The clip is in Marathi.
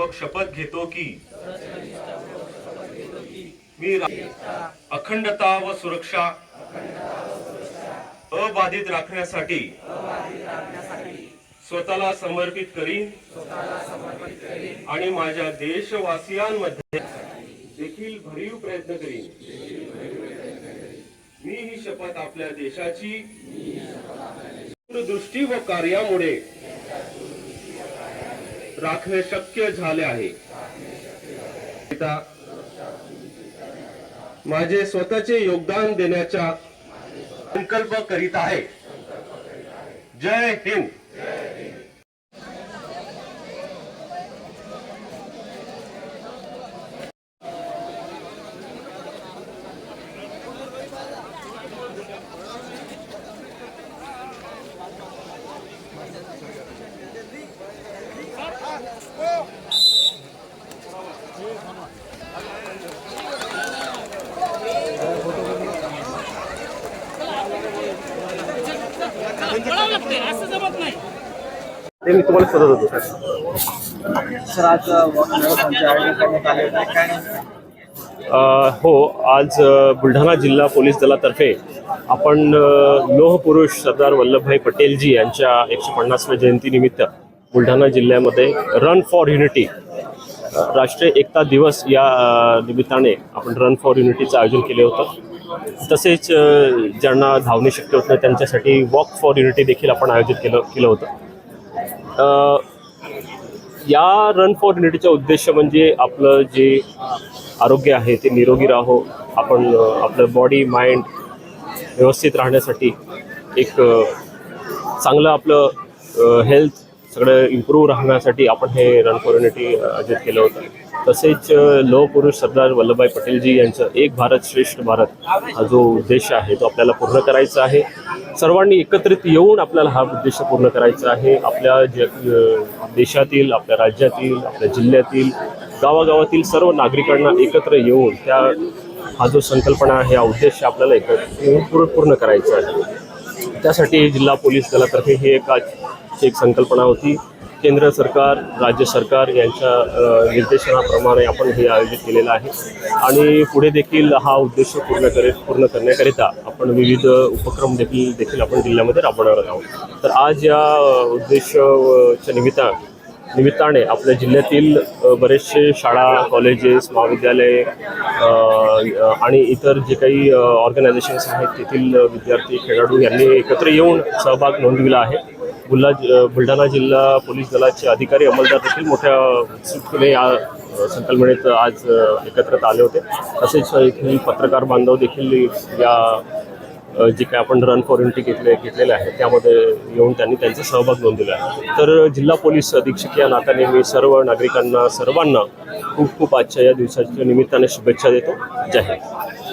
निष्ठापूर्वक शपथ घेतो की मी अखंडता व सुरक्षा अबाधित राखण्यासाठी स्वतःला समर्पित करीन आणि माझ्या देशवासियांमध्ये देखील भरीव प्रयत्न करीन. मी ही शपथ आपल्या देशाची दूरदृष्टी व कार्यामुळे राखणे शक्य झाले आहे. पिता, माझे स्वतःचे योगदान देण्याचा संकल्प करीत आहे. जय हिंद. ते मी तुम्हाला शोधत होतो सर आज करण्यात आले काय हो आज बुलढाणा जिल्हा पोलीस दलातर्फे आपण लोहपुरुष सरदार वल्लभभाई पटेलजी यांच्या एकशे पन्नासव्या जयंतीनिमित्त बुलढाणा जिल्ह्यामध्ये रन फॉर युनिटी राष्ट्रीय एकता दिवस या निमित्ताने आपण रन फॉर युनिटीचं आयोजन केले होतं. तसेच ज्यांना धावणे शक्य होत नाही त्यांच्यासाठी वॉक फॉर युनिटी देखील आपण आयोजित केलं केलं होतं. या रन फॉर युनिटीचा उद्देश म्हणजे आपलं जे आरोग्य आहे ते निरोगी राहो आपण आपलं बॉडी माइंड व्यवस्थित राहण्यासाठी एक चांगलं आपलं हेल्थ सगळं इम्प्रूव्ह राहण्यासाठी आपण हे रन फॉर युनिटी आयोजित केलं होतं. तसेच लोहपुरुष पुरुष सरदार वल्लभभाई पटेलजी यांचं एक भारत श्रेष्ठ भारत हा जो उद्देश आहे तो आपल्याला पूर्ण करायचा आहे. सर्वांनी एकत्रित येऊन आपल्याला हा उद्देश पूर्ण करायचा आहे. आपल्या ज देशातील आपल्या राज्यातील आपल्या जिल्ह्यातील गावागावातील सर्व नागरिकांना एकत्र येऊन त्या हा जो संकल्पना आहे हा उद्देश आपल्याला एकत्र येऊन पूर्ण पूर्ण करायचा आहे. त्यासाठी जिल्हा पोलीस दलातर्फे ही एक आज एक संकल्पना होती. केंद्र सरकार राज्य सरकार यांच्या निर्देशनाप्रमाणे आपण हे आयोजित केलेलं आहे. आणि पुढे देखील हा उद्देश पूर्ण करे पूर्ण करण्याकरिता आपण विविध उपक्रम देखील देखील आपण जिल्ह्यामध्ये राबवणार आहोत. तर आज या उद्देशच्या उद्देशाच्या निमित्ता निमित्ताने आपल्या जिल्ह्यातील बरेचसे शाळा कॉलेजेस महाविद्यालय आणि इतर जे काही ऑर्गनायझेशन्स आहेत तेथील विद्यार्थी खेळाडू यांनी एकत्र येऊन सहभाग नोंदविला आहे. बुल्हा बुलढाणा जिल्हा पोलीस दलाचे अधिकारी अंमलदार देखील मोठ्या उत्सुकतेने या संकल्पनेत आज एकत्रित आले होते. तसेच इथील पत्रकार बांधव देखील या जे काय आपण रन फॉर युनिटी घेतले घेतलेले आहे त्यामध्ये येऊन त्यांनी त्यांचा सहभाग नोंदवला आहे तर जिल्हा पोलीस अधीक्षक या नात्याने मी सर्व नागरिकांना सर्वांना खूप खूप आजच्या या दिवसाच्या निमित्ताने शुभेच्छा देतो. जय हिंद.